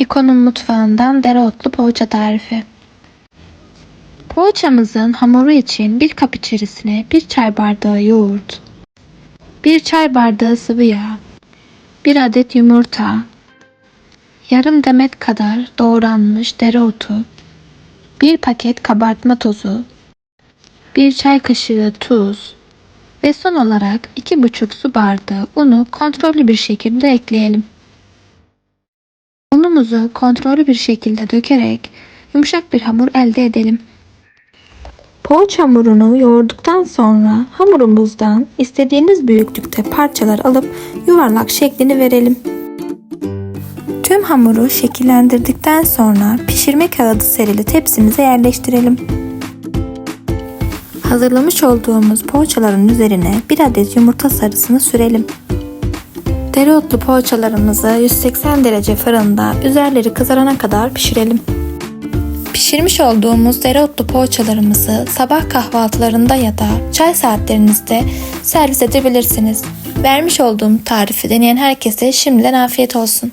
İkonun mutfağından dereotlu poğaça tarifi. Poğaçamızın hamuru için bir kap içerisine bir çay bardağı yoğurt, bir çay bardağı sıvı yağ, bir adet yumurta, yarım demet kadar doğranmış dereotu, bir paket kabartma tozu, bir çay kaşığı tuz ve son olarak 2,5 su bardağı unu kontrollü bir şekilde ekleyelim. Unumuzu kontrollü bir şekilde dökerek yumuşak bir hamur elde edelim. Poğaça hamurunu yoğurduktan sonra hamurumuzdan istediğiniz büyüklükte parçalar alıp yuvarlak şeklini verelim. Tüm hamuru şekillendirdikten sonra pişirme kağıdı serili tepsimize yerleştirelim. Hazırlamış olduğumuz poğaçaların üzerine bir adet yumurta sarısını sürelim. Dereotlu poğaçalarımızı 180 derece fırında üzerleri kızarana kadar pişirelim. Pişirmiş olduğumuz dereotlu poğaçalarımızı sabah kahvaltılarında ya da çay saatlerinizde servis edebilirsiniz. Vermiş olduğum tarifi deneyen herkese şimdiden afiyet olsun.